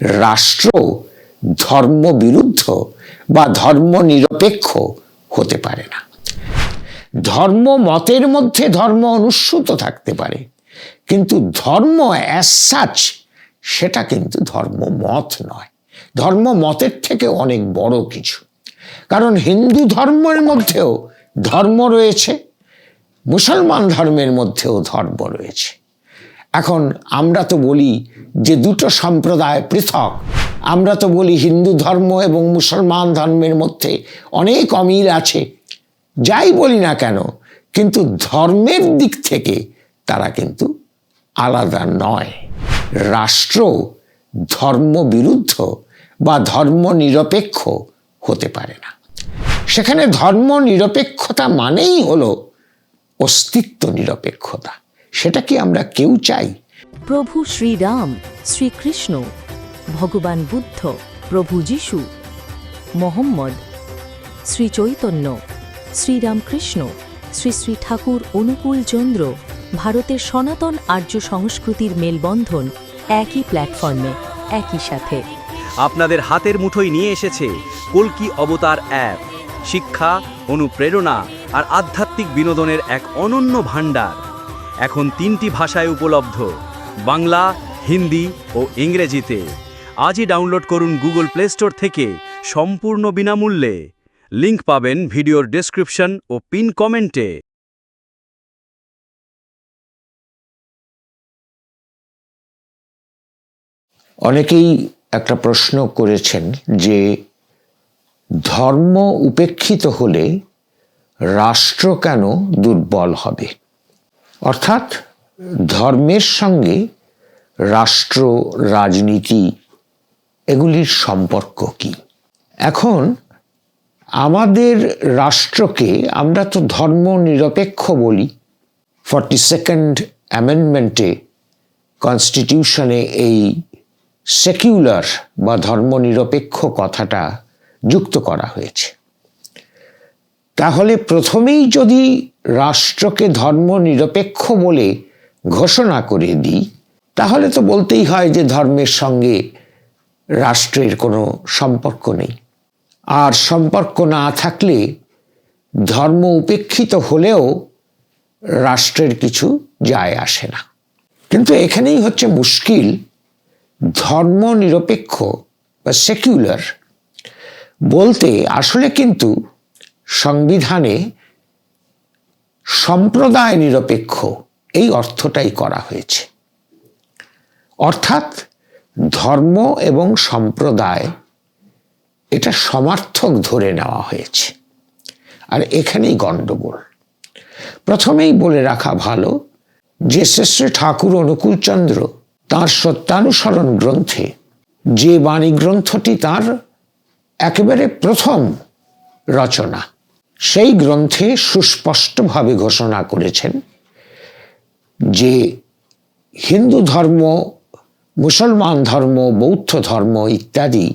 রাষ্ট্র ধর্ম বিরুদ্ধ বা ধর্ম নিরপেক্ষ হতে পারে না। ধর্ম মতের মধ্যে ধর্ম অনুস্যূত থাকতে পারে, কিন্তু ধর্ম অ্যাজ সাচ সেটা কিন্তু ধর্ম মত নয়। ধর্ম মতের থেকে অনেক বড় কিছু। কারণ হিন্দু ধর্মের মধ্যেও ধর্ম রয়েছে, মুসলমান ধর্মের মধ্যেও ধর্ম রয়েছে। এখন আমরা তো বলি যে দুটো সম্প্রদায় পৃথক। আমরা তো বলি হিন্দু ধর্ম এবং মুসলমান ধর্মের মধ্যে অনেক অমিল আছে। যাই বলি না কেন, কিন্তু ধর্মের দিক থেকে তারা কিন্তু আলাদা নয়। রাষ্ট্র ধর্ম বিরুদ্ধ বা ধর্ম নিরপেক্ষ হতে পারে না। সেখানে ধর্ম নিরপেক্ষতা মানেই হলো অস্তিত্ব নিরপেক্ষতা সেটা কি আমরা কেউ চাই প্রভু শ্রীরাম, শ্রীকৃষ্ণ, ভগবান বুদ্ধ, প্রভু যীশু, মোহাম্মদ, শ্রী চৈতন্য, শ্রীরামকৃষ্ণ, শ্রী শ্রী ঠাকুর অনুকূল চন্দ্র, ভারতের সনাতন আর্য সংস্কৃতির মেলবন্ধন একই প্ল্যাটফর্মে, একই সাথে। আপনাদের হাতের মুঠোয় নিয়ে এসেছে কল্কি অবতার অ্যাপ, শিক্ষা, অনুপ্রেরণা আর আধ্যাত্মিক বিনোদনের এক অনন্য ভাণ্ডার। এখন তিনটি ভাষায় উপলব্ধ। বাংলা, হিন্দি ও ইংরেজিতে। আজই ডাউনলোড করুন গুগল প্লে স্টোর থেকে সম্পূর্ণ বিনামূল্যে। লিংক পাবেন ভিডিওর ডেসক্রিপশন ও পিন কমেন্টে। অনেকেই একটা প্রশ্ন করেছেন যে, ধর্ম উপেক্ষিত হলে রাষ্ট্র কেন দুর্বল হবে? অর্থাৎ ধর্মের সঙ্গে রাষ্ট্র, রাজনীতি, এগুলির সম্পর্ক কি? এখন আমাদের রাষ্ট্রকে আমরা তো ধর্ম নিরপেক্ষ বলি। ফর্টি সেকেন্ড অ্যামেন্ডমেন্টে কনস্টিটিউশনে এই সেকিউলার বা ধর্মনিরপেক্ষ কথাটা যুক্ত করা হয়েছে। তাহলে প্রথমেই যদি রাষ্ট্রকে ধর্মনিরপেক্ষ বলে ঘোষণা করে দিই, তাহলে তো বলতেই হয় যে ধর্মের সঙ্গে রাষ্ট্রের কোনো সম্পর্ক নেই। আর সম্পর্ক না থাকলে ধর্ম উপেক্ষিত হলেও রাষ্ট্রের কিছু যায় আসে না। কিন্তু এখানেই হচ্ছে মুশকিল ধর্ম নিরপেক্ষ বা সেকুলার। বলতে আসলে কিন্তু সংবিধানে সম্প্রদায় নিরপেক্ষ এই অর্থটাই করা হয়েছে। অর্থাৎ ধর্ম এবং সম্প্রদায় এটা সমার্থক ধরে নেওয়া হয়েছে। আর এখানেই গণ্ডগোল প্রথমেই বলে রাখা ভালো যে শ্রেষ্ঠ ঠাকুর অনুকূলচন্দ্র তাঁর সত্যানুসরণ গ্রন্থে যে বাণী গ্রন্থটি তার একেবারে প্রথম রচনা, সেই গ্রন্থে সুস্পষ্টভাবে ঘোষণা করেছেন যে হিন্দু ধর্ম, মুসলমান ধর্ম, বৌদ্ধ ধর্ম ইত্যাদি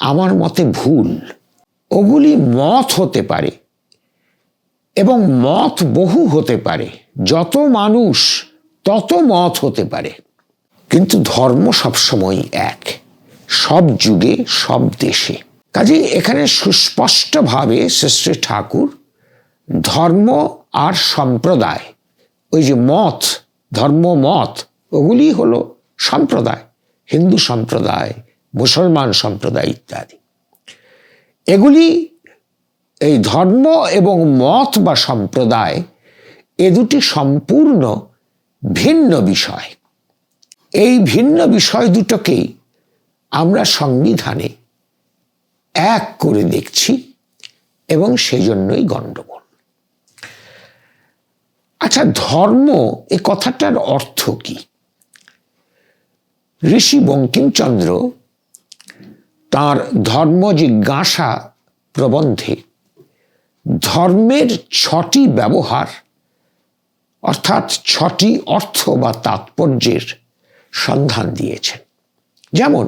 আমার মতে ভুল। ওগুলি মত হতে পারে এবং মত বহু হতে পারে। যত মানুষ তত মত হতে পারে। কিন্তু ধর্ম সবসময় এক। সব যুগে, সব দেশে। কাজে এখানে সুস্পষ্টভাবে শ্রী ঠাকুর ধর্ম আর সম্প্রদায় ওই যে মত, ধর্ম মত, ওগুলি হলো সম্প্রদায়, হিন্দু সম্প্রদায়, মুসলমান সম্প্রদায় ইত্যাদি। এগুলি এই ধর্ম এবং মত বা সম্প্রদায় এ দুটি সম্পূর্ণ ভিন্ন বিষয়। এই ভিন্ন বিষয় দুটোকেই আমরা সংবিধানে এক করে দেখছি এবং সেই জন্যই গণ্ডগোল। আচ্ছা ধর্ম, এ কথাটার অর্থ কি? ঋষি বঙ্কিমচন্দ্র তার ধর্ম জিজ্ঞাসা প্রবন্ধে ধর্মের ছটি ব্যবহার, অর্থাৎ ছটি অর্থ বা তাৎপর্যের সন্ধান দিয়েছেন। যেমন,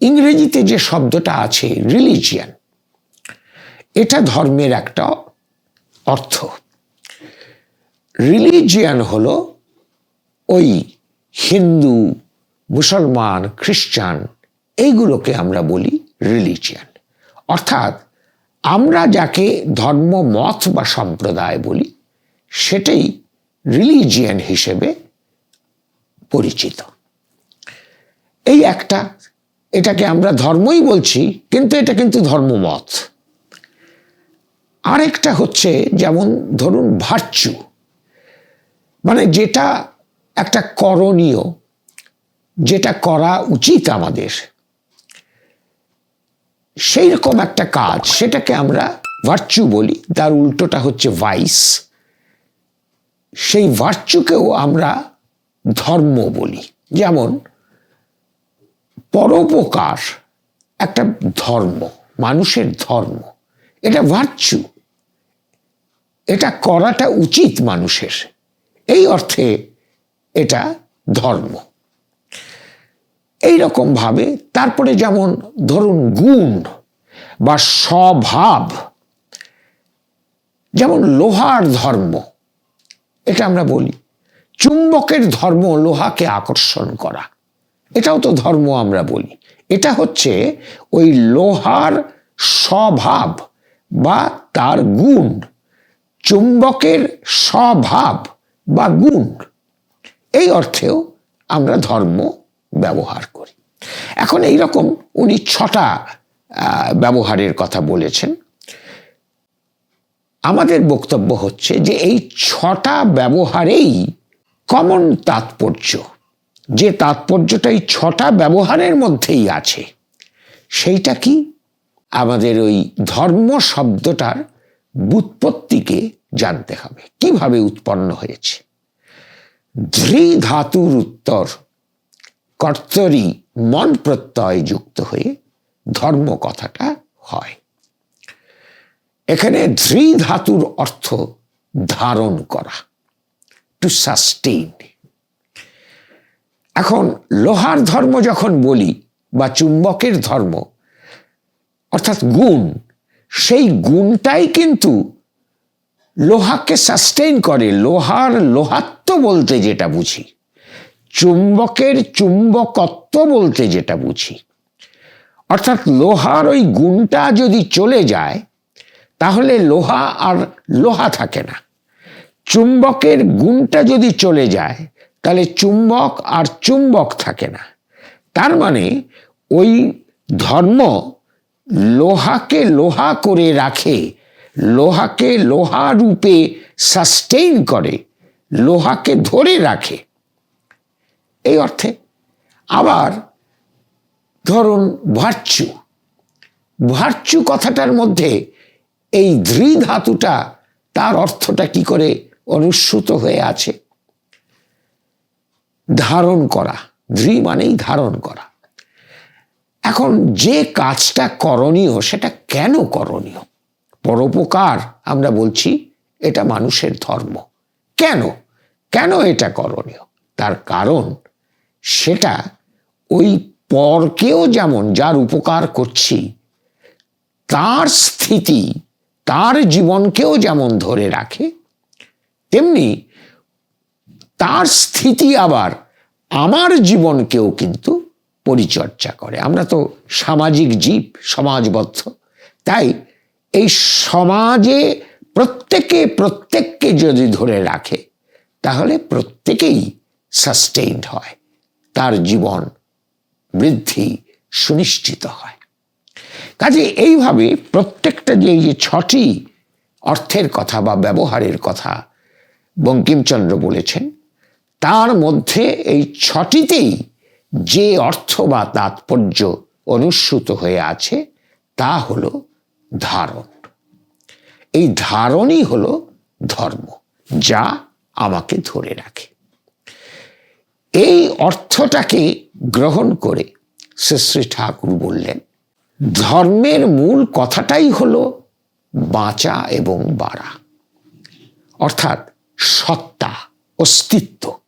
ইংরেজিতে যে শব্দটা আছে রিলিজিয়ান এটা ধর্মের একটা অর্থ। রিলিজিয়ান হলো ওই হিন্দু, মুসলমান, খ্রিস্টান, এইগুলোকে আমরা বলি রিলিজিয়ান অর্থাৎ আমরা যাকে ধর্ম, মত বা সম্প্রদায় বলি, সেটাই রিলিজিয়ান হিসেবে পরিচিত। এই একটা, এটাকে আমরা ধর্মই বলছি, কিন্তু এটা কিন্তু ধর্মমত। আরেকটা হচ্ছে যেমন ধরুন ভার্চু মানে যেটা একটা করণীয়, যেটা করা উচিত আমাদের। সেই রকম একটা কাজ, সেটাকে আমরা ভার্চু বলি, তার উল্টোটা হচ্ছে ভাইস সেই ভার্চুকেও আমরা ধর্ম বলি। যেমন, পরোপকার একটা ধর্ম, মানুষের ধর্ম, এটা ভার্চু এটা করাটা উচিত মানুষের। এই অর্থে এটা ধর্ম। এই ভাবে তারপরে যেমন ধরুন গুণ বা স্বভাব, যেমন লোহার ধর্ম, এটা আমরা বলি। চুম্বকের ধর্ম লোহাকে আকর্ষণ করা, এটাও তো ধর্ম আমরা বলি। এটা হচ্ছে ওই লোহার স্বভাব বা তার গুণ। চুম্বকের স্বভাব বা গুণ, এই অর্থেও আমরা ধর্ম ব্যবহার করি। এখন এই রকম উনি ছটা ব্যবহারের কথা বলেছেন। আমাদের বক্তব্য হচ্ছে যে এই ছটা ব্যবহারেই কমন তাৎপর্য, যে তাৎপর্যটা এই ছটা ব্যবহারের মধ্যেই আছে, সেইটা কি? আমাদের ওই ধর্ম শব্দটার বুৎপত্তিকে জানতে হবে। কীভাবে উৎপন্ন হয়েছে? ধৃ ধাতুর উত্তর, কর্তরি মন প্রত্যয় যুক্ত হয়ে ধর্ম কথাটা হয়। এখানে ধৃ ধাতুর অর্থ ধারণ করা টু সাস্টেইন এখন লোহার ধর্ম যখন বলি বা চুম্বকের ধর্ম, অর্থাৎ গুণ, সেই গুণটাই কিন্তু লোহাকে সাস্টেইন করে, লোহার লোহাত্ব বলতে যেটা বুঝি। চুম্বকের চুম্বকত্ব বলতে যেটা বুঝি। অর্থাৎ লোহার ওই গুণটা যদি চলে যায়, তাহলে লোহা আর লোহা থাকে না। চুম্বকের গুণটা যদি চলে যায়, তাহলে চুম্বক আর চুম্বক থাকে না। তার মানে ওই ধর্ম লোহাকে লোহা করে রাখে লোহাকে লোহা সাস্টেইন করে, লোহাকে ধরে রাখে। এই অর্থে আবার ধরুন ভার্চু। ভার্চু কথাটার মধ্যে এই ধৃ ধাতুটা, তার অর্থটা কি করে অনুস্যুত হয়ে আছে? ধারণ করা। ধৃ মানেই ধারণ করা। এখন যে কাজটা করণীয়, সেটা কেন করণীয়? পরোপকার আমরা বলছি এটা মানুষের ধর্ম। কেন? কেন এটা করণীয়? তার কারণ সেটা ওই পরকেও যেমন যার উপকার করছি, তার স্থিতি, তার জীবনকেও যেমন ধরে রাখে, তেমনি তার স্থিতি আবার আমার জীবনকেও কিন্তু পরিচর্যা করে। আমরা তো সামাজিক জীব, সমাজবদ্ধ, তাই এই সমাজে প্রত্যেকে প্রত্যেককে যদি ধরে রাখে, তাহলে প্রত্যেকেই সাস্টেইনড হয়, তার জীবন বৃদ্ধি সুনিশ্চিত হয়। কাজে এইভাবে প্রত্যেকটা যে যে ছটি অর্থের কথা বা ব্যবহারের কথা বঙ্কিমচন্দ্র বলেছেন, তার মধ্যে এই ছটিতেই যে অর্থ বা তাৎপর্য অনুসূত হয়ে আছে, তা হলো ধারণ। এই ধারণই হলো ধর্ম, যা আমাকে ধরে রাখে। এই অর্থটাকে গ্রহণ করে শ্রী ঠাকুর বললেন, ধর্মের মূল কথাটাই হলো বাঁচা এবং বাড়া, অর্থাৎ সত্তা, অস্তিত্ব।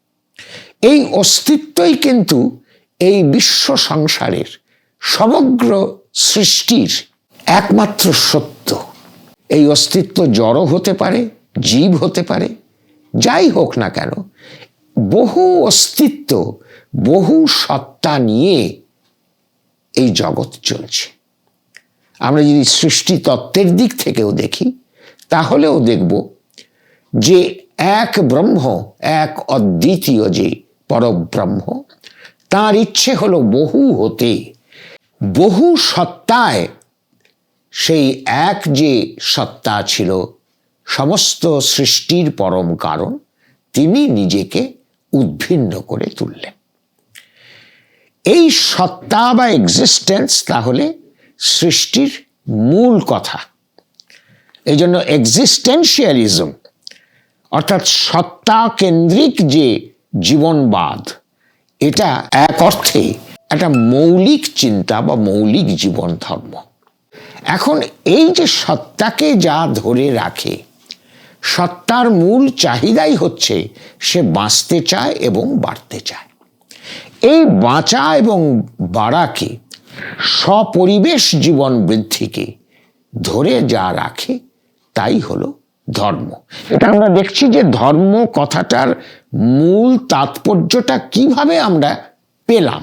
এই অস্তিত্বই কিন্তু এই বিশ্ব সংসারের সমগ্র সৃষ্টির একমাত্র সত্য। এই অস্তিত্ব জড় হতে পারে, জীব হতে পারে, যাই হোক না কেন, বহু অস্তিত্ব, বহু সত্তা নিয়ে এই জগৎ চলছে। আমরা যদি সৃষ্টি তত্ত্বের দিক থেকেও দেখি, তাহলেও দেখব যে এক ব্রহ্ম, এক অদ্বিতীয় যে পরব্রহ্ম, তার ইচ্ছে হলো বহু হতে, বহু সত্তায় সেই এক যে সত্তা ছিল, সমস্ত সৃষ্টির পরম কারণ, তিনি নিজেকে উদ্ভিন্ন করে তুললেন। এই সত্তা বা এক্সিস্টেন্স তাহলে সৃষ্টির মূল কথা। এই জন্য এক্সিস্টেন্সিয়ালিজম অর্থাৎ সত্তা কেন্দ্রিক যে জীবনবাদ, এটা এক অর্থে একটা মৌলিক চিন্তা বা মৌলিক জীবন ধর্ম এখন এই যে সত্তাকে যা ধরে রাখে, সত্তার মূল চাহিদাই হচ্ছে সে বাঁচতে চায় এবং বাড়তে চায়। এই বাঁচা এবং বাড়াকে সপরিবেশ জীবন বৃদ্ধিকে ধরে যা রাখে, তাই হলো ধর্ম। এটা আমরা দেখছি যে ধর্ম কথাটার মূল তাৎপর্যটা কীভাবে আমরা পেলাম,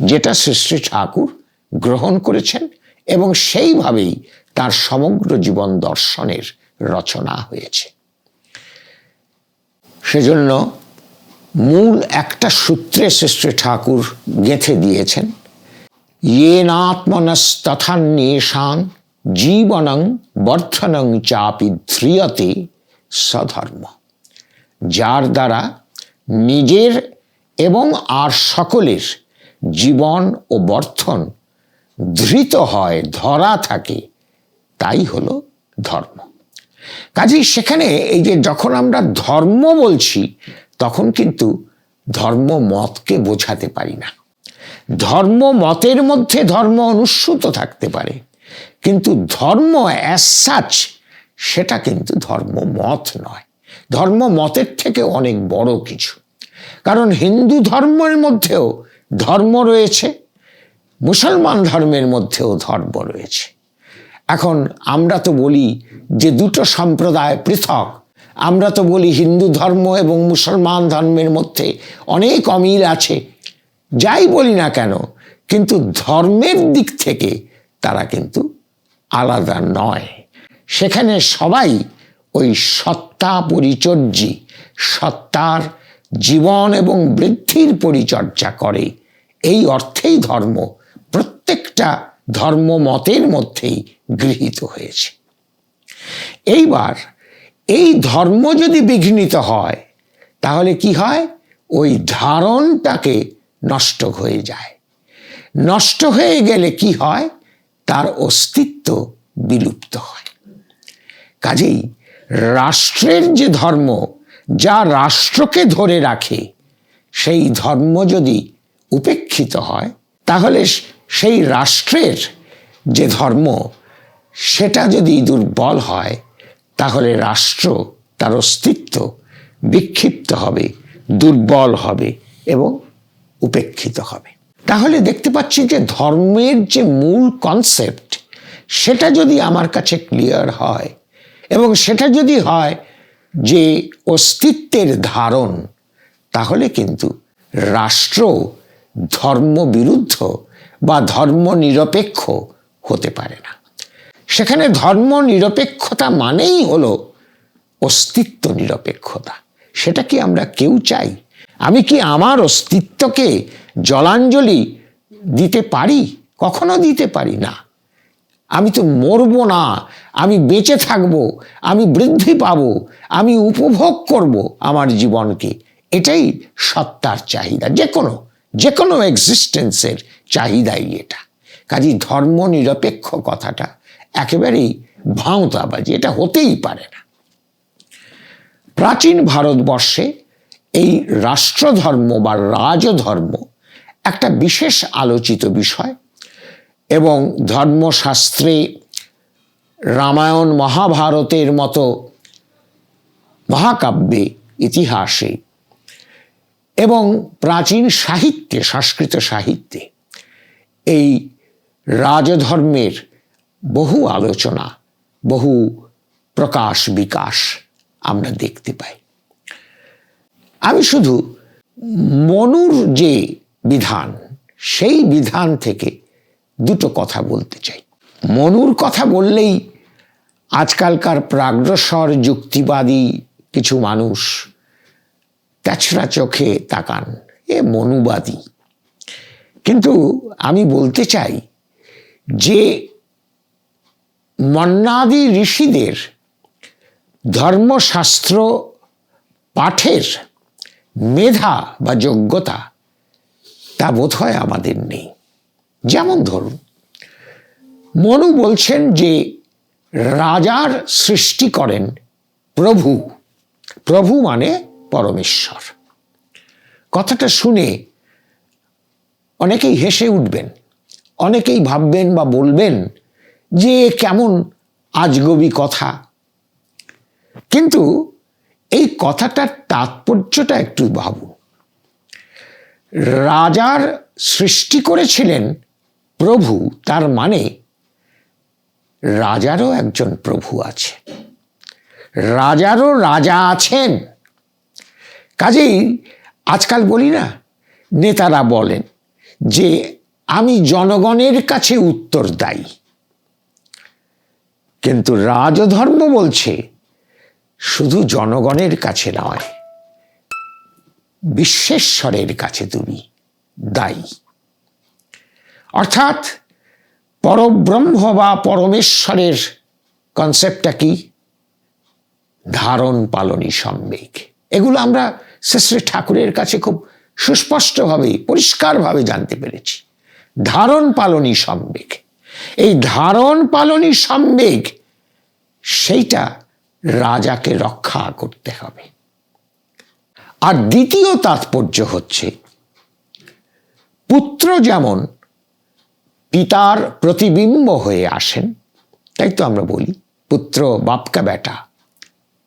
যেটা শ্রী ঠাকুর গ্রহণ করেছেন এবং সেইভাবেই তার সমগ্র জীবন দর্শনের রচনা হয়েছে। সেজন্য মূল একটা সূত্রে শ্রী শ্রী ঠাকুর গেঁথে দিয়েছেন ইয়ে নাত্মনস্তথান্যেষাং জীবনং বর্ধনং চাপি ধ্রিয়তে সধর্ম যার দ্বারা নিজের এবং আর সকলের জীবন ও বর্ধন ধৃত হয়, ধরা থাকে, তাই হলো ধর্ম। কাজেই সেখানে এই যে যখন আমরা ধর্ম বলছি, তখন কিন্তু ধর্ম মতকে বোঝাতে পারি না। ধর্ম মতের মধ্যে ধর্ম অনুস্যূত থাকতে পারে, কিন্তু ধর্ম অ্যাজ সাচ সেটা কিন্তু ধর্ম মত নয়। ধর্ম মতের থেকে অনেক বড় কিছু। কারণ হিন্দু ধর্মের মধ্যেও ধর্ম রয়েছে মুসলমান ধর্মের মধ্যেও ধর্ম রয়েছে। এখন আমরা তো বলি যে দুটো সম্প্রদায় পৃথক। আমরা তো বলি হিন্দু ধর্ম এবং মুসলমান ধর্মের মধ্যে অনেক অমিল আছে, যাই বলি না কেন, কিন্তু ধর্মের দিক থেকে তারা কিন্তু আলাদা নয়। সেখানে সবাই ওই সত্তা পরিচর্যী, সত্তার জীবন এবং বৃদ্ধির পরিচর্যা করে। এই অর্থেই ধর্ম। প্রত্যেকটা ধর্ম মতের মধ্যেই গৃহীত হয়েছে। এইবার এই ধর্ম যদি বিঘ্নিত হয়, তাহলে কি হয়? ওই ধারণটাকে নষ্ট হয়ে যায়। নষ্ট হয়ে গেলে কি হয়? তার অস্তিত্ব বিলুপ্ত হয়। কাজেই রাষ্ট্রের যে ধর্ম, যা রাষ্ট্রকে ধরে রাখে, সেই ধর্ম যদি উপেক্ষিত হয়, তাহলে সেই রাষ্ট্রের যে ধর্ম, সেটা যদি দুর্বল হয়, তাহলে রাষ্ট্র তার অস্তিত্ব বিক্ষিপ্ত হবে, দুর্বল হবে এবং উপেক্ষিত হবে। তাহলে দেখতে পাচ্ছি যে ধর্মের যে মূল কনসেপ্ট সেটা যদি আমার কাছে ক্লিয়ার হয় এবং সেটা যদি হয় যে অস্তিত্বের ধারণ, তাহলে কিন্তু রাষ্ট্র ধর্ম বিরুদ্ধ বা ধর্ম নিরপেক্ষ হতে পারে না। সেখানে ধর্ম নিরপেক্ষতা মানেই হলো অস্তিত্ব নিরপেক্ষতা সেটা কি আমরা কেউ চাই? আমি কি আমার অস্তিত্বকে জলাঞ্জলি দিতে পারি? কখনো দিতে পারি না। আমি তো মরবো না। আমি বেঁচে থাকব। আমি বৃদ্ধি পাব। আমি উপভোগ করব আমার জীবনকে। এটাই সত্তার চাহিদা। যে কোনো যে কোনো এক্সিস্টেন্সের চাহিদাই এটা। কাজী ধর্ম নিরপেক্ষ কথাটা একেবারেই ভাঁওতাবাজি, এটা হতেই পারে না। প্রাচীন ভারতবর্ষে এই রাষ্ট্রধর্ম বা রাজধর্ম একটা বিশেষ আলোচিত বিষয় এবং ধর্মশাস্ত্রে রামায়ণ মহাভারতের মতো মহাকাব্যে ইতিহাসে এবং প্রাচীন সাহিত্যে, সংস্কৃত সাহিত্যে এই রাজধর্মের বহু আলোচনা, বহু প্রকাশ বিকাশ আমরা দেখতে পাই। আমি শুধু মনুর যে বিধান, সেই বিধান থেকে দুটো কথা বলতে চাই। মনুর কথা বললেই আজকালকার প্রাগ্রসর, যুক্তিবাদী কিছু মানুষ তেছড়া চোখে তাকান। এ মনুবাদী। কিন্তু আমি বলতে চাই যে মন্নাদি ঋষিদের ধর্মশাস্ত্র পাঠের মেধা বা যোগ্যতা তা বোধ হয় আমাদের নেই। যেমন ধরুন, মনু বলছেন যে রাজার সৃষ্টি করেন প্রভু। প্রভু মানে পরমেশ্বর। কথাটা শুনে অনেকেই হেসে উঠবেন, অনেকেই ভাববেন বা বলবেন যে কেমন আজগবি কথা। কিন্তু এই কথাটার তাৎপর্যটা একটু ভাবুন। রাজার সৃষ্টি করেছিলেন প্রভু, তার মানে রাজারও একজন প্রভু আছে। রাজারও রাজা আছেন। কাজেই আজকাল বলি না, নেতারা বলেন যে আমি জনগণের কাছে উত্তর দায়ী কিন্তু রাজধর্ম বলছে, শুধু জনগণের কাছে নয়, বিশ্বেশ্বরের কাছে তুমি দায়ী। অর্থাৎ পরব্রহ্ম বা পরমেশ্বরের কনসেপ্টটা কি? ধারণ পালনী সম্বেগ। এগুলো আমরা শ্রী ঠাকুরের কাছে খুব সুস্পষ্টভাবে, পরিষ্কারভাবে জানতে পেরেছি। ধারণ পালনী সম্বেগ এই ধারণ পালনী সম্বেগ সেইটা রাজাকে রক্ষা করতে হবে। আর দ্বিতীয় তাৎপর্য হচ্ছে, পুত্র যেমন পিতার প্রতিবিম্ব হয়ে আসেন, তাই তো আমরা বলি, পুত্র বাপকা বেটা,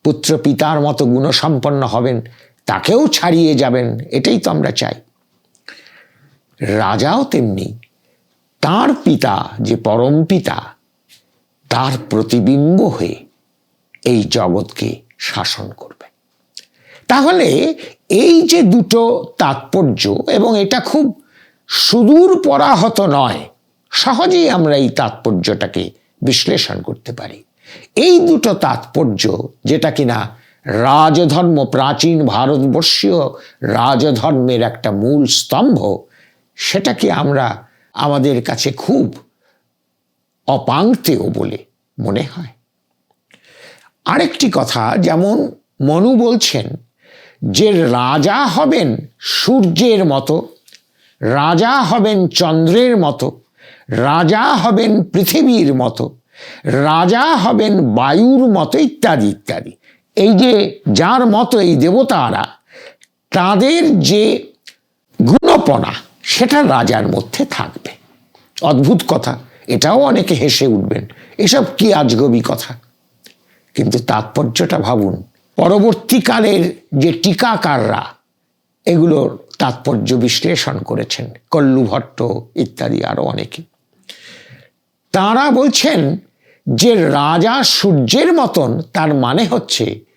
পুত্র পিতার মতো গুণসম্পন্ন হবেন তাকেও ছাড়িয়ে যাবেন, এটাই তো আমরা চাই। রাজাও তেমনি, তার পিতা যে পরম পিতা, তার প্রতিবিম্ব হয়ে এই জগৎকে শাসন করবে। তাহলে এই যে দুটো তাৎপর্য, এবং এটা খুব সুদূর পরাহত নয়, সহজেই আমরা এই তাৎপর্যটাকে বিশ্লেষণ করতে পারি। এই দুটো তাৎপর্য, যেটা কিনা রাজধর্ম প্রাচীন ভারতবর্ষীয় রাজধর্মের একটা মূল স্তম্ভ সেটাকে আমরা আমাদের কাছে খুব অপাঙ্ক্তেয় বলে মনে হয়? আরেকটি কথা, যেমন মনু বলছেন যে রাজা হবেন সূর্যের মতো, রাজা হবেন চন্দ্রের মতো, রাজা হবেন পৃথিবীর মতো, রাজা হবেন বায়ুর মতো ইত্যাদি ইত্যাদি। এই যে যার মতো এই দেবতারা, তাদের যে গুণপনা, সেটা রাজার মধ্যে থাকবে। অদ্ভুত কথা, এটাও অনেকে হেসে উঠবেন, এসব কি আজগবি কথা? কিন্তু তাৎপর্যটা ভাবুন, পরবর্তীকালের যে টিকাকাররা, এগুলোর তাৎপর্য বিশ্লেষণ করেছেন, কল্লু ভট্ট ইত্যাদি আরও অনেকে। তারা বলছেন যে রাজা সূর্যের মতন, তার মানে হচ্ছে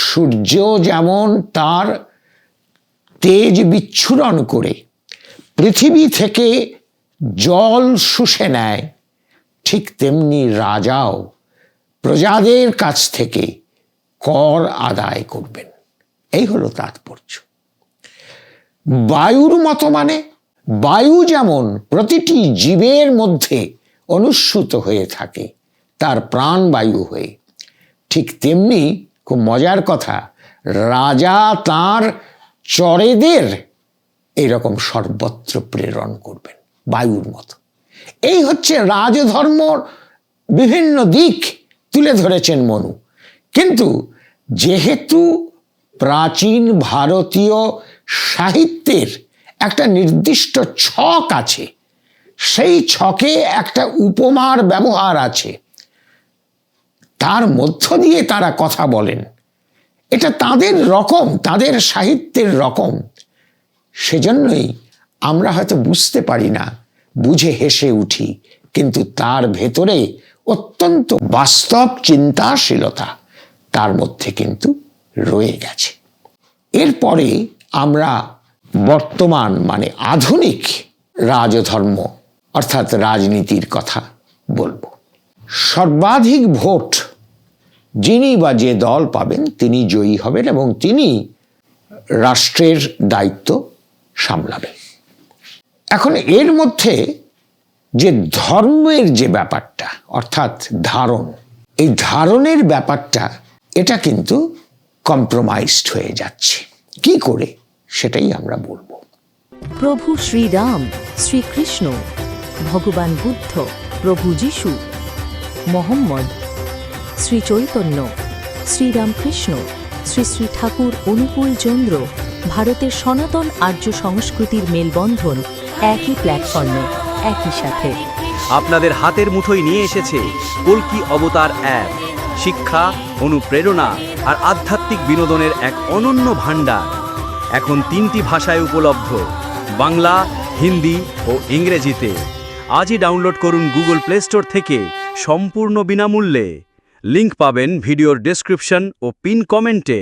সূর্য যেমন তার তেজ বিচ্ছুরণ করে, পৃথিবী থেকে জল শুষে নেয়, ঠিক তেমনি রাজাও প্রজাদের কাছ থেকে কর আদায় করবেন। এই হলো তাৎপর্য। বায়ুর মতো মানে বায়ু যেমন প্রতিটি জীবের মধ্যে অনুস্যুত হয়ে থাকে, তার প্রাণবায়ু হয়ে, ঠিক তেমনি খুব মজার কথা, রাজা তার চরেদের এরকম সর্বত্র প্রেরণ করবেন, বায়ুর মতো। এই হচ্ছে রাজধর্মর বিভিন্ন দিক তুলে ধরেছেন মনু। কিন্তু যেহেতু প্রাচীন ভারতীয় সাহিত্যের একটা নির্দিষ্ট ছক আছে, সেই ছকে একটা উপমার ব্যবহার আছে তার মধ্য দিয়ে তারা কথা বলেন। এটা তাদের রকম, তাদের সাহিত্যের রকম। সেজন্যই আমরা হয়তো বুঝতে পারি না, বুঝে হেসে উঠি, কিন্তু তার ভেতরে অত্যন্ত বাস্তব চিন্তাশীলতা তার মধ্যে কিন্তু রয়ে গেছে। এরপরে আমরা বর্তমান মানে আধুনিক রাজধর্ম, অর্থাৎ রাজনীতির কথা বলব। সর্বাধিক ভোট যিনি বা যে দল পাবেন, তিনি জয়ী হবেন এবং তিনি রাষ্ট্রের দায়িত্ব সামলাবেন। এখন এর মধ্যে যে ধর্মের যে ব্যাপারটা, অর্থাৎ ধারণ, এই ধারণের ব্যাপারটা, এটা কিন্তু কম্প্রোমাইজড হয়ে যাচ্ছে। কি করে? সেটাই আমরা বলব। প্রভু শ্রীরাম, শ্রীকৃষ্ণ, ভগবান বুদ্ধ, প্রভু যিশু, মোহাম্মদ শ্রী চৈতন্য শ্রীরামকৃষ্ণ শ্রী শ্রী ঠাকুর অনুকূল চন্দ্র, ভারতের সনাতন আর্য সংস্কৃতির মেলবন্ধন একই প্ল্যাটফর্মে একই সাথে। আপনাদের হাতের মুঠোয় নিয়ে এসেছে কলকি অবতার অ্যাপ। শিক্ষা, অনুপ্রেরণা আর আধ্যাত্মিক বিনোদনের এক অনন্য ভাণ্ডার। এখন তিনটি ভাষায় উপলব্ধ, বাংলা, হিন্দি ও ইংরেজিতে। আজই ডাউনলোড করুন গুগল প্লে স্টোর থেকে সম্পূর্ণ বিনামূল্যে। লিংক পাবেন ভিডিওর ডেসক্রিপশন ও পিন কমেন্টে